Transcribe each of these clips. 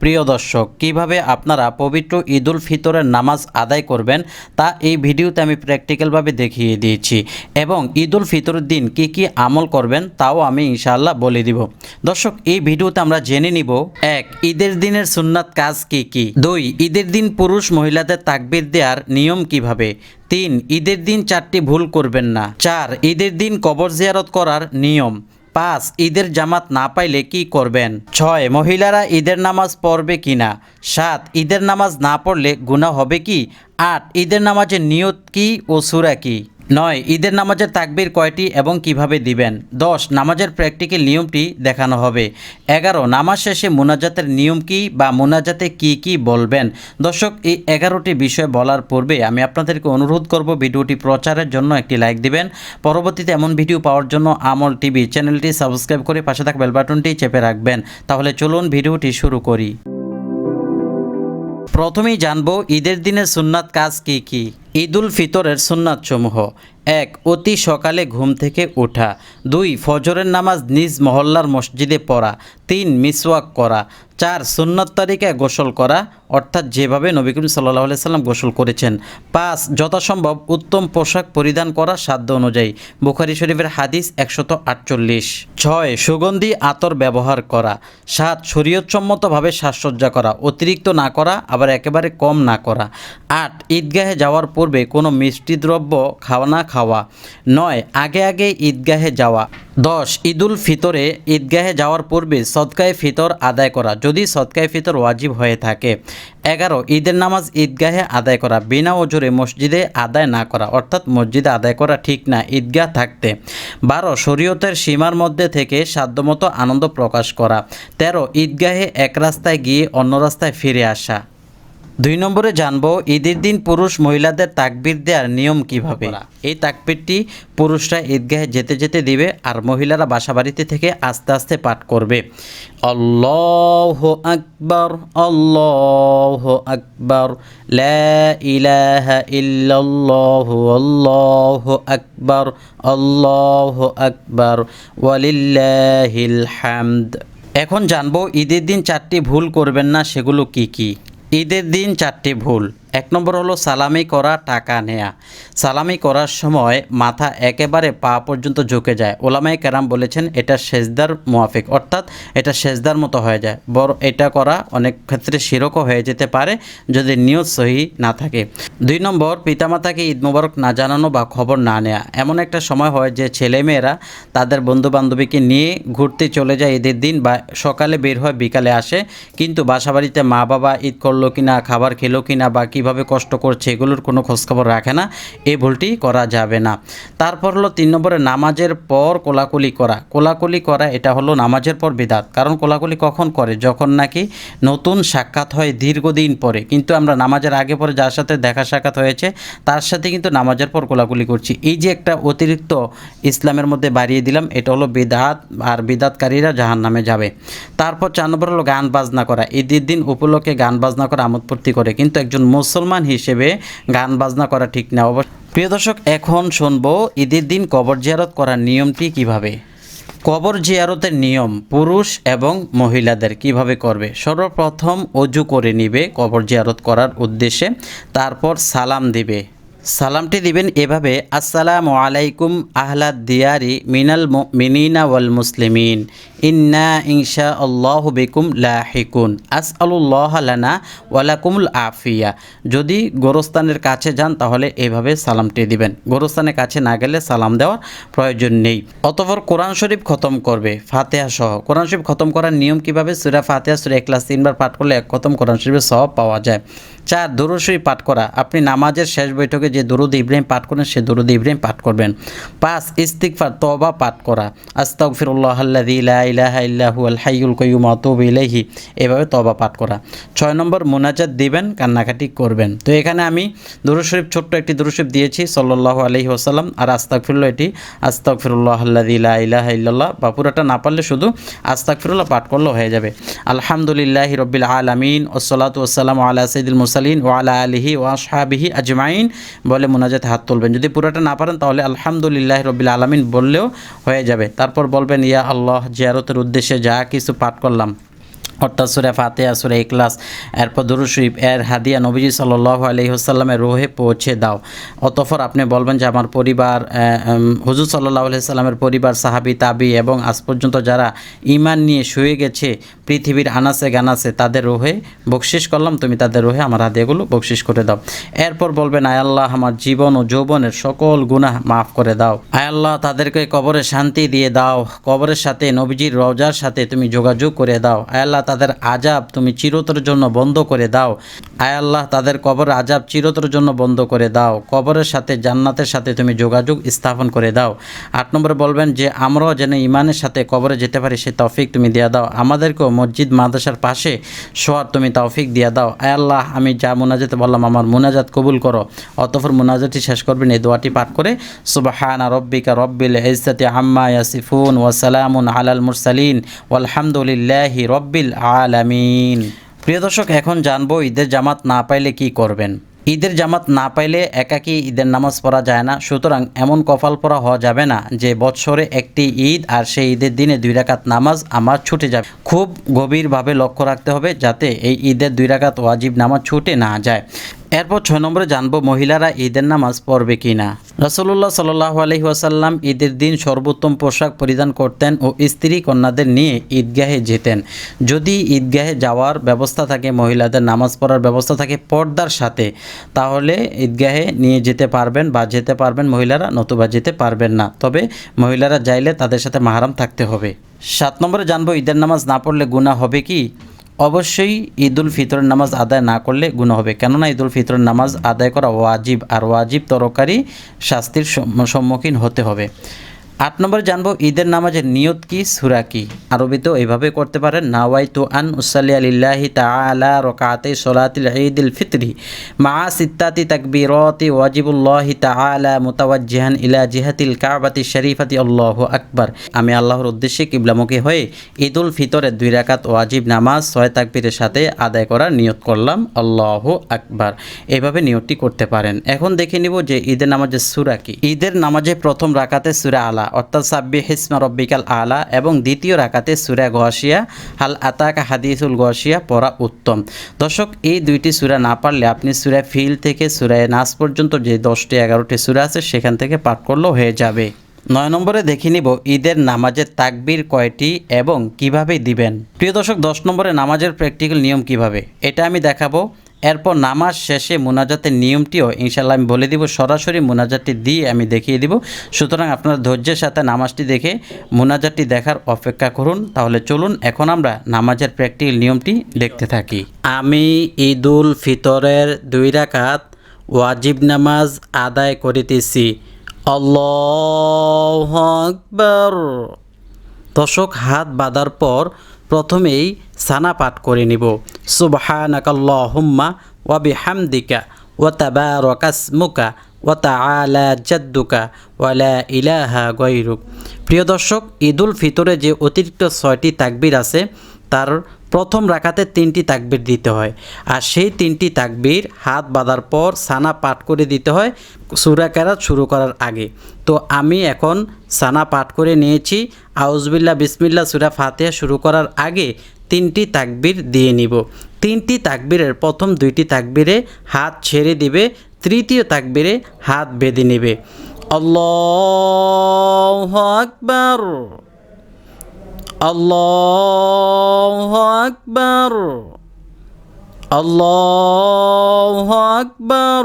প্রিয় দর্শক, কীভাবে আপনারা পবিত্র ঈদুল ফিতরের নামাজ আদায় করবেন তা এই ভিডিওতে আমি প্র্যাকটিক্যালভাবে দেখিয়ে দিয়েছি এবং ঈদুল ফিতরের দিন কি কি আমল করবেন তাও আমি ইনশাআল্লাহ বলে দিব। দর্শক, এই ভিডিওতে আমরা জেনে নিব, এক, ঈদের দিনের সুন্নাত কাজ কি কি? দুই, ঈদের দিন পুরুষ মহিলাদের তাকবির দেওয়ার নিয়ম কীভাবে? তিন, ঈদের দিন চারটি ভুল করবেন না। চার, ঈদের দিন কবর জিয়ারত করার নিয়ম। পাঁচ ঈদের জামাত না পাইলে কি করবেন? ছয়, মহিলারা ঈদের নামাজ পড়বে কিনা? সাত, ঈদের নামাজ না পড়লে গুণা হবে কি? আট, ঈদের নামাজের নিয়ত কি ও সুরা কি? নয়, ঈদের নামাজের তাকবির কয়টি এবং কীভাবে দিবেন? দশ, নামাজের প্র্যাকটিক্যাল নিয়মটি দেখানো হবে। এগারো, নামাজ শেষে মোনাজাতের নিয়ম কি বা মোনাজাতে কি কি বলবেন? দর্শক, এই এগারোটি বিষয় বলার পূর্বে আমি আপনাদেরকে অনুরোধ করব ভিডিওটি প্রচারের জন্য একটি লাইক দিবেন। পরবর্তীতে এমন ভিডিও পাওয়ার জন্য আমল টিভি চ্যানেলটি সাবস্ক্রাইব করে পাশে থাকা বেল বাটনটি চেপে রাখবেন। তাহলে চলুন ভিডিওটি শুরু করি। প্রথমেই জানব ঈদের দিনের সুন্নাত কাজ কি কি। ঈদুল ফিতরের সুন্নাত সমূহ এক, অতি সকালে ঘুম থেকে ওঠা দুই, ফজরের নামাজ নিজ মহল্লার মসজিদে পড়া। তিন, মিসওয়াক করা। চার, সুন্নত তারিকায় গোসল করা, অর্থাৎ যেভাবে নবী করিম সাল্লাহ সাল্লাম গোসল করেছেন। পাঁচ, যথাসম্ভব উত্তম পোশাক পরিধান করা সাধ্য অনুযায়ী। বুখারি শরীফের হাদিস একশত আটচল্লিশ। ছয়, সুগন্ধি আতর ব্যবহার করা। সাত, শরীয়তসম্মতভাবে সাজসজ্জা করা। অতিরিক্ত না করা, আবার একেবারে কম না করা। আট, ঈদগাহে যাওয়ার পূর্বে কোনো মিষ্টি দ্রব্য খাওয়া না খাওয়া, নয়, আগে আগে ঈদগাহে যাওয়া। দশ, ঈদুল ফিতরে ঈদগাহে যাওয়ার পূর্বে সদকায়ে ফিতর আদায় করা, যদি সদকায়ে ফিতর ওয়াজিব হয়ে থাকে। এগারো, ঈদের নামাজ ঈদগাহে আদায় করা, বিনা ওজোরে মসজিদে আদায় না করা, অর্থাৎ মসজিদে আদায় করা ঠিক না, ঈদগাহ থাকতে। বারো, শরীয়তের সীমার মধ্যে থেকে সাধ্যমতো আনন্দ প্রকাশ করা। তেরো, ঈদগাহে এক রাস্তায় গিয়ে অন্য রাস্তায় ফিরে আসা। দুই নম্বরে জানব ঈদের দিন পুরুষ মহিলাদের তাকবির দেওয়ার নিয়ম কীভাবে? এই তাকবিরটি পুরুষরা ঈদগাহে যেতে যেতে দিবে আর মহিলারা বাসা বাড়িতে থেকে আস্তে আস্তে পাঠ করবে। আল্লাহ আকবর আল্লাহ আকবর লা ইলাহা ইল্লাল্লাহু আল্লাহু আকবর আল্লাহু আকবর ওয়ালিল্লাহিল হামদ। এখন জানব ঈদের দিন চারটি ভুল করবেন না সেগুলো কি কি? ঈদের দিন চারটি ভুল। এক নম্বর হলো সালামি করা, টাকা নেয়া। সালামি করার সময় মাথা একেবারে পা পর্যন্ত ঝুঁকে যায়। ওলামাই কেরাম বলেছেন, এটা সেজদার মুয়াফিক অর্থাৎ এটা সেজদার মতো হয়ে যায়। বড় এটা করা অনেক ক্ষেত্রে শিরকও হয়ে যেতে পারে যদি নিয়ত সহি না থাকে। দুই নম্বর, পিতামাতাকে ঈদ মোবারক না জানানো বা খবর না নেয়া। এমন একটা সময় হয় যে ছেলেমেয়েরা তাদের বন্ধু বান্ধবীকে নিয়ে ঘুরতে চলে যায় ঈদের দিন বা সকালে বের হয়, বিকালে আসে। কিন্তু বাসাবাড়িতে মা বাবা ঈদ করল কিনা, খাবার খেলো কিনা বা কীভাবে কষ্ট করছে এগুলোর কোনো খোঁজখবর রাখে না এই ভুলটি করা যাবে না। তারপর হলো তিন নম্বরে নামাজের পর কোলাকুলি করা। কোলাকুলি করা, এটা হলো নামাজের পর বিদাত। কারণ কোলাকুলি কখন করে? যখন নাকি নতুন সাক্ষাৎ হয় দীর্ঘদিন পরে। কিন্তু আমরা নামাজের আগে পরে যার সাথে দেখা সাক্ষাৎ হয়েছে, তার সাথে কিন্তু নামাজের পর কোলাকুলি করছি। এই যে একটা অতিরিক্ত ইসলামের মধ্যে বাড়িয়ে দিলাম, এটা হলো বিদাত, আর বিদাতকারীরা জাহান নামে যাবে। তারপর চার নম্বর হলো গান বাজনা করা। ঈদের দিন উপলক্ষে গান বাজনা করা, আমোদপূর্তি করে। কিন্তু একজন মুসলমান হিসেবে গান বাজনা করা ঠিক না। অবশ্য প্রিয় দর্শক, এখন শুনব ঈদের দিন কবর জিয়ারত করার নিয়মটি কীভাবে? কবর জিয়ারতের নিয়ম, পুরুষ এবং মহিলাদের কীভাবে করবে? সর্বপ্রথম অজু করে নিবে কবর জিয়ারত করার উদ্দেশ্যে, তারপর সালাম দিবে। সালামটি দিবেন এভাবে, আসসালামু আলাইকুম আহলাদ দিয়ারি মিনাল মিনিনা ওয়াল মুসলিমিন, ইন্না ইনশা আল্লাহ বিকুম লাহিকুন আস আল্লাহ লানা ওয়ালাকুমুল আফিয়া। যদি গোরস্থানের কাছে যান, তাহলে এভাবে সালামটি দিবেন। গোরস্থানের কাছে না গেলে সালাম দেওয়ার প্রয়োজন নেই। অতপর কোরআন শরীফ খতম করবে, ফাতেহা সহ। কোরআন শরীফ খতম করার নিয়ম কীভাবে? সুরা ফাতেহা, সুরা ক্লাস তিনবার পাঠ করলে এক খতম কোরআন শরীফের সহ পাওয়া যায়। চার, দরুদ শরীফ পাঠ করা। আপনি নামাজের শেষ বৈঠকে যে দরুদ ইব্রাহিম পাঠ করেন, সে দরুদ ইব্রাহিম পাঠ করবেন। পাঁচ ইস্তিকফার তবা পাঠ করা। আস্তাগফিরুল্লাহ আল্লাযী লা ইলাহা ইল্লা হুয়াল হাইয়ুল কাইয়্যুম আতুবু ইলাইহি। এভাবে তবা পাঠ করা। ছয় নম্বর, মোনাজাত দিবেন, কান্নাকাটি করবেন। তো এখানে আমি দরুদ শরীফ ছোট্ট একটি দরুদ শরীফ দিয়েছি, সাল্লাল্লাহু আলাইহি ওয়াসাল্লাম। আর আস্তাক ফিরুল্লাহ এটি, আস্তাগফিরুল্লাহ ফিরুল্লাহ লা ইলাহা ইল্লাল্লাহ। বা পুরোটা না পারলে শুধু আস্তাগফিরুল্লাহ পাঠ করলেও হয়ে যাবে। আলহামদুলিল্লাহ রাব্বিল আলামিন, ওয়াসসালাতু ওয়াসসালামু আলা সাইয়্যিদিল মুরসালিন ওয়া আলা আলিহি ওয়া আসহাবিহি আজমাইন। বলে মোনাজাতে হাত তুলবেন। যদি পুরোটা না পারেন, তাহলে আলহামদুলিল্লাহ রবিল আলমিন বললেও হয়ে যাবে। তারপর বলবেন, ইয়া আল্লাহ, জিয়ারতের উদ্দেশ্যে যা কিছু পাঠ করলাম। অর্থাৎ সুরে ফাতেহা, সুরে ইখলাস, এরপর দুরুদ শরীফ, এর হাদিয়া নবীজি সাল্লাল্লাহু আলাইহি ওয়াসাল্লামের রোহে পৌঁছে দাও। অতঃপর আপনি বলবেন যে আমার পরিবার হুজুর সাল্লাল্লাহু আলাইহি সাল্লামের পরিবার, সাহাবি, তাবি এবং আজ পর্যন্ত যারা ঈমান নিয়ে শুয়ে গেছে, পৃথিবীর আনাসে গানাসে তাদের রোহে বকশিস করলাম, তুমি তাদের রোহে আমার হাদিয়াগুলো বকশিস করে দাও। এরপর বলবেন, আয় আল্লাহ, আমার জীবন ও যৌবনের সকল গুনাহ মাফ করে দাও। আয় আল্লাহ, তাদেরকে কবরে শান্তি দিয়ে দাও। কবরের সাথে, নবীজির রওজার সাথে তুমি যোগাযোগ করে দাও। আয় আল্লাহ তাদের আজাব তুমি চিরতর জন্য বন্ধ করে দাও। আয় আল্লাহ, তাদের কবর আজাব চিরতরের জন্য বন্ধ করে দাও। কবরের সাথে জান্নাতের সাথে তুমি যোগাযোগ স্থাপন করে দাও। আট নম্বরে বলবেন যে, আমরাও যেন ইমানের সাথে কবরে যেতে পারি, সে তৌফিক তুমি দিয়ে দাও। আমাদেরকেও মসজিদ, মাদ্রাসার পাশে শোয়ার তুমি তৌফিক দিয়ে দাও। আয় আল্লাহ, আমি যা মোনাজাতে বললাম আমার মোনাজাত কবুল করো। অতফর মোনাজাতটি শেষ করবেন এই দোয়াটি পাঠ করে সুবাহানা রব্বিকা রব্বিল ইজ্জাতি আম্মা ইয়াসিফুন ওয়া সালামুন আলাল মুরসালিন। ওয়ালহামদুলিল্লাহি রব্বিল আলামিন। প্রিয় দর্শক, এখন জানব ঈদের জামাত না পাইলে কি করবেন। ঈদের জামাত না পাইলে একাকি ঈদের নামাজ পড়া যায় না। সুতরাং এমন কপাল পরা হওয়া যাবে না যে বৎসরে একটি ঈদ আর সেই ঈদের দিনে দুই রাকাত নামাজ আমার ছুটে যাবে। খুব গভীরভাবে লক্ষ্য রাখতে হবে যাতে এই ঈদের দুই রাকাত ওয়াজিব নামাজ ছুটে না যায়। এরপর ছয় নম্বরে জানব মহিলারা ঈদের নামাজ পড়বে কি না রসল্লাহ সাল্লাহ আলহি ওয়াসাল্লাম ঈদের দিন সর্বোত্তম পোশাক পরিধান করতেন ও স্ত্রী কন্যাদের নিয়ে ঈদগাহে যেতেন। যদি ঈদগাহে যাওয়ার ব্যবস্থা থাকে, মহিলাদের নামাজ পড়ার ব্যবস্থা থাকে পর্দার সাথে, তাহলে ঈদগাহে নিয়ে যেতে পারবেন বা যেতে পারবেন মহিলারা, নতুবা যেতে পারবেন না। তবে মহিলারা যাইলে তাদের সাথে মাহারাম থাকতে হবে। সাত নম্বরে জানব ঈদের নামাজ না পড়লে গুণা হবে কি? অবশ্যই ঈদুল ফিতরের নামাজ আদায় না করলে গুণ হবে। কেননা ঈদুল ফিতরের নামাজ আদায় করা ওয়াজিব, আর ওয়াজিব তরকারি শাস্তির সম্মু- সম্মুখীন হতে হবে। আট নম্বরে জানব, ঈদের নামাজের নিয়ত কি, সুরা কি? আরবিতেও এইভাবে করতে পারেন নাওয়াই তু আন উসাল্লি আলিল্লাহি তাআলা রকাতে সলাতিল ঈদুল ফিতরি মা সিত্তাতি তাকবীরাতি ওয়াজিবুল্লাহি তাআলা মুতাওয়াজ্জিহান ইলা জিহাতিল কাবাতি শরীফাতি, আল্লাহু আকবার। আমি আল্লাহর উদ্দেশ্যে কিবলামুখী হয়ে ঈদুল ফিতরের দুই রাকাত ওয়াজিব নামাজ, ছয় তাকবীরের সাথে আদায় করার নিয়ত করলাম, আল্লাহু আকবার। এভাবে নিয়তটি করতে পারেন। এখন দেখে নিব যে ঈদের নামাজের সূরা কি। ঈদের নামাজে প্রথম রাকাতে সুরা আলা অর্থাৎ সাব্বি হিসমা রব্বিকাল আলা এবং দ্বিতীয় রাকাতে সূরা গসিয়া হাল আতাক হাদিসুল গসিয়া পড়া উত্তম। দর্শক, এই দুইটি সূরা না পারলে আপনি সূরা ফিল থেকে সুরায় নাস পর্যন্ত যে দশটি, এগারোটি সূরা আছে সেখান থেকে পাঠ করলেও হয়ে যাবে। নয় নম্বরে দেখে নিব ঈদের নামাজের তাকবির কয়টি এবং কীভাবে দিবেন। প্রিয় দর্শক, দশ নম্বরে নামাজের প্র্যাকটিক্যাল নিয়ম কীভাবে? এটা আমি দেখাবো। এরপর নামাজ শেষে মোনাজাতের নিয়মটিও ইনশাল্লাহ আমি বলে দিব, সরাসরি মোনাজাতটি দিয়ে আমি দেখিয়ে দিব। সুতরাং আপনার ধৈর্যের সাথে নামাজটি দেখে মোনাজাতটি দেখার অপেক্ষা করুন। তাহলে চলুন, এখন আমরা নামাজের প্র্যাকটিক্যাল নিয়মটি দেখতে থাকি। আমি ঈদুল ফিতরের দুই রাকাত ওয়াজিব নামাজ আদায় করিতেছি। আল্লাহ আকবর। দশক হাত বাঁধার পর প্রথমেই সানা পাঠ করে নিব। সুবহানাকাল্লাহুম্মা ওয়া বিহামদিকা ওয়া তাবারাকাসমুকা ওয়া তাআলা জাদ্দুকা ওয়া লা ইলাহা গায়রুক। প্রিয় দর্শক, ঈদুল ফিতরে যে অতিরিক্ত ছয়টি তাকবির আছে, তার প্রথম রাখাতে তিনটি তাকবির দিতে হয়। আর সেই তিনটি তাকবির হাত বাঁধার পর সানা পাঠ করে দিতে হয় সুরা কেরাত শুরু করার আগে। তো আমি এখন সানা পাঠ করে নিয়েছি। আউজবিল্লা বিসমিল্লা সুরা ফাতেহা শুরু করার আগে তিনটি তাকবীর দিয়ে নিব। তিনটি তাকবীরের, প্রথম দুইটি তাকবীরে হাত ছেড়ে দিবে, তৃতীয় তাকবীরে হাত বেঁধে নেবে। আল্লাহ আকবার। আল্লাহ আকবার। আল্লাহ আকবার।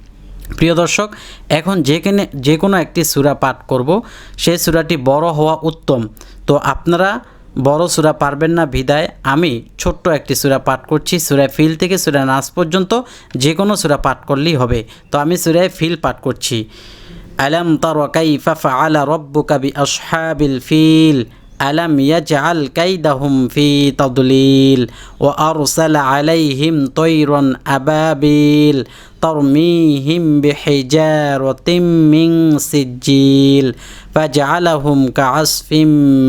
প্রিয় দর্শক, এখন যেখানে যে কোনো একটি সূরা পাঠ করব। সেই সূরাটি বড় হওয়া উত্তম। তো আপনারা বড় সূরা পারবেন না বিদায়। আমি ছোট্ট একটি সূরা পাঠ করছি। সূরা ফিল থেকে সূরা নাস পর্যন্ত যে কোনো সূরা পাঠ করলেই হবে। তো আমি সূরায় ফিল পাঠ করছি। আলম তর কাইফা ফাআলা রব্বুকা বিআসহাবিল ফিল। ألم يجعل كيدهم في تضليل وأرسل عليهم طيرا أبابيل ترميهم بحجارة من سجيل فجعلهم كعصف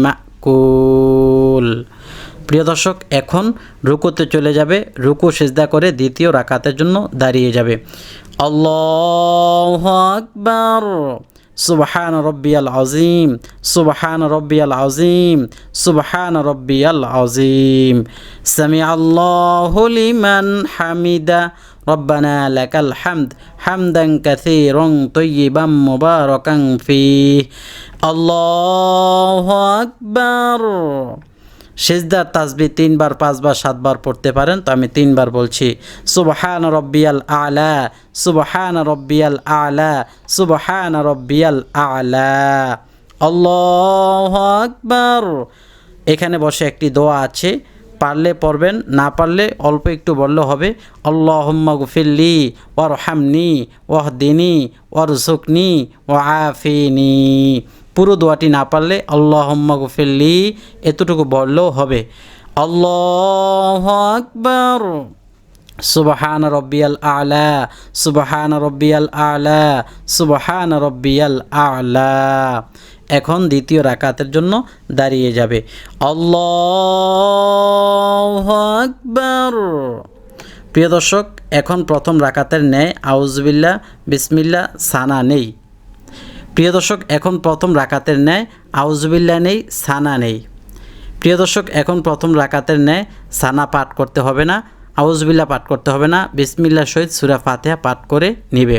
مأكول প্রিয় দর্শক এখন রুকুতে চলে যাবে রুকু সেজদা করে দ্বিতীয় রাকাতের জন্য দাঁড়িয়ে যাবে আল্লাহ আকবার سبحان ربي العظيم. سبحان ربي العظيم. سبحان ربي العظيم. سمع الله لمن حمد ربنا لك الحمد. حمدا كثيرا طيبا مباركا فيه. الله أكبر. সেজদার তাসবি তিনবার, পাঁচবার, সাতবার পড়তে পারেন। তো আমি তিনবার বলছি, সুবহান রব্বিয়াল আলা, সুবহান রব্বিয়াল আলা, সুবহান রব্বিয়াল আলা। আল্লাহ আকবার। এখানে বসে একটি দোয়া আছে, পারলে পড়বেন, না পারলে অল্প একটু বললে হবে, আল্লাহম্মা গুফিল্লি ওয়ার হামনি ওয়াহ দিনী ওয়ার সুকনি ও আফিনি। পুরো দোয়াটি না পারলে আল্লাহম্মা গুফিল্লি এতটুকু বললেও হবে। আল্লাহ আকবর। সুবহান রব্বিয়াল আলা, সুবহান রব্বিয়াল আলা, সুবহান রব্বিয়াল আলা। এখন দ্বিতীয় রাকাতের জন্য দাঁড়িয়ে যাবে। আল্লাহ আকবর। প্রিয় দর্শক, এখন প্রথম রাকাতের ন্যায় আউজবিল্লা বিসমিল্লা সানা নেই। প্রিয় দর্শক, এখন প্রথম রাকাতের ন্যায় আউজবিল্লা নেই, সানা নেই। প্রিয় দর্শক, এখন প্রথম রাকাতের ন্যায় সানা পাঠ করতে হবে না আউজবিল্লা পাঠ করতে হবে না। বিসমিল্লা সহিত সুরা ফাতেহা পাঠ করে নিবে।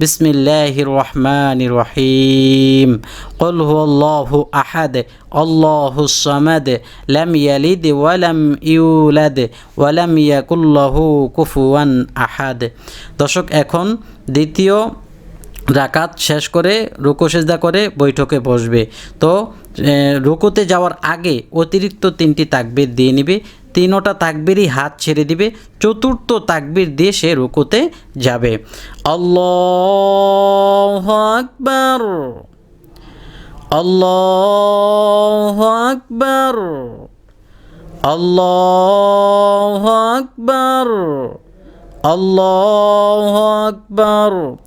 بسم الله الرحمن الرحيم قل هو الله أحد الله الصمد لم يلد ولم يولد ولم يكن له كفوا أحد দর্শক এখন দ্বিতীয় রাকাত শেষ করে রুকু সেজদা করে বৈঠকে বসবে তো রুকুতে যাওয়ার আগে অতিরিক্ত তিনটি তাকবির দিয়ে নিবে তিনোটা তাকবিরই হাত ছেড়ে দিবে, চতুর্থ তাকবির দিয়ে সে রুকুতে যাবে। আল্লাহ আকবর। আল্লাহ আকবর। আল্লাহ আকবর। আল্লাহ আকবর।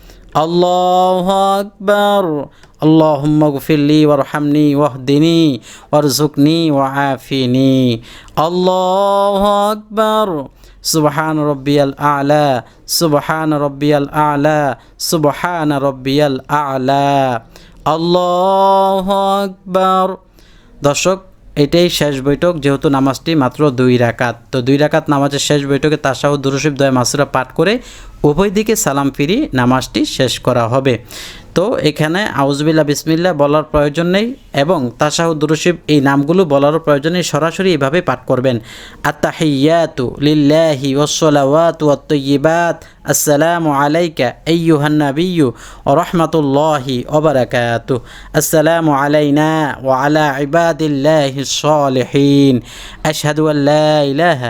আল্লাহ আকবর। আল্লাহুম্মা গফিরলি ওয়ারহামনি ওয়াহদিনি ওয়ারজুকনি ওয়াআফিনি। আল্লাহ আকবর। সুবহান রব্বিয়াল আলা। সুবহান রব্বিয়াল আলা। সুবহান রব্বিয়াল আলা। আল্লাহ আকবর। দর্শক, এটাই শেষ বৈঠক, যেহেতু নামাজটি মাত্র দুই রাকাত। তো দুই রাকাত নামাজের শেষ বৈঠকে তাসাহ দুরশিব, দয়, মাসুরা পাঠ করে উভয় দিকে সালাম ফিরি নামাজটি শেষ করা হবে। তো এখানে আউজবিল্লা বিসমিল্লা বলার প্রয়োজন নেই এবং তাসাহু দুরুশিব এই নামগুলো বলারও প্রয়োজন নেই। সরাসরি এভাবে পাঠ করবেন। আত্তাহিয়াতু লিল্লাহি ওসলাওয়াতু আত্তয়িবাত আসসালামু আলাইকা আইয়ুহান নাবিয়্যু ওয়া রাহমাতুল্লাহি ওয়া বারাকাতু। আসসালামু আলাইনা ওয়া আলা ইবাদিল্লাহিস সালিহিন আশহাদু আল লা ইলাহা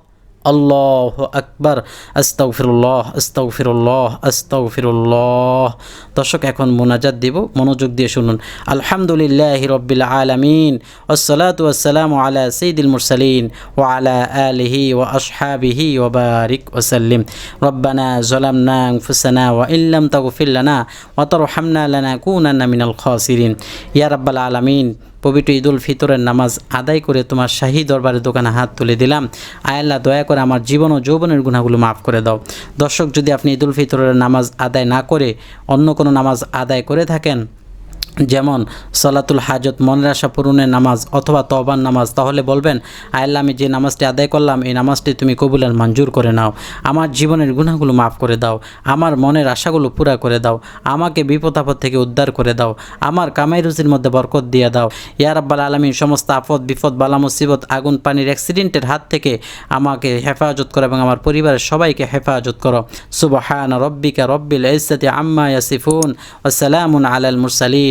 আল্লাহ আকবার, আস্তাগফিরুল্লাহ আস্তাগফিরুল্লাহ আস্তাগফিরুল্লাহ। দর্শক, এখন মোনাজাত দিব, মনোযোগ দিয়ে শুনুন। আলহামদুলিল্লাহ রব্বিল আলামিন ওসলাতু আসসালামু আলা সঈদুল মুরসালিন ও আলা আলিহি ও আসহাবিহি ও বারিক ওসাল্লিম রব্বানা জলামনা আনফুসানা ওয়া ইল্লাম তাগফির লানা ওয়া তারহামনা লানাকুনান্না মিনাল খাসিরিন। ইয়া রাব্বাল আলামিন পবিত্র ঈদুল ফিতরের নামাজ আদায় করে তোমার শাহী দরবারের দোকানে হাত তুলে দিলাম। আয়াল্লাহ দয়া করে আমার জীবন ও যৌবনের গুণাগুলো মাফ করে দাও। দর্শক, যদি আপনি ঈদুল ফিতরের নামাজ আদায় না করে অন্য কোনো নামাজ আদায় করে থাকেন যেমন সলাতুল হাজত, মনের আশা পূরণের নামাজ অথবা তবান নামাজ, তাহলে বলবেন আয়াল্লাহ আমি যে নামাজটি আদায় করলাম, এই নামাজটি তুমি কবুল কবুলের মঞ্জুর করে নাও। আমার জীবনের গুণাগুলো মাফ করে দাও। আমার মনের আশাগুলো পুরা করে দাও। আমাকে বিপদ আপদ থেকে উদ্ধার করে দাও। আমার কামাই রুচির মধ্যে বরকত দিয়ে দাও। ইয়া রাব্বাল আলমীর সমস্ত আপদ, বিপদ, বালা, মুসিবত, আগুন, পানির অ্যাক্সিডেন্টের হাত থেকে আমাকে হেফাজত করো এবং আমার পরিবারের সবাইকে হেফাজত করো। সুবহান রব্বিকা রব্বিল ইজ্জাতি আম্মা ইয়াসিফুন। ওয়া সালামুন আলাল মুরসালিন।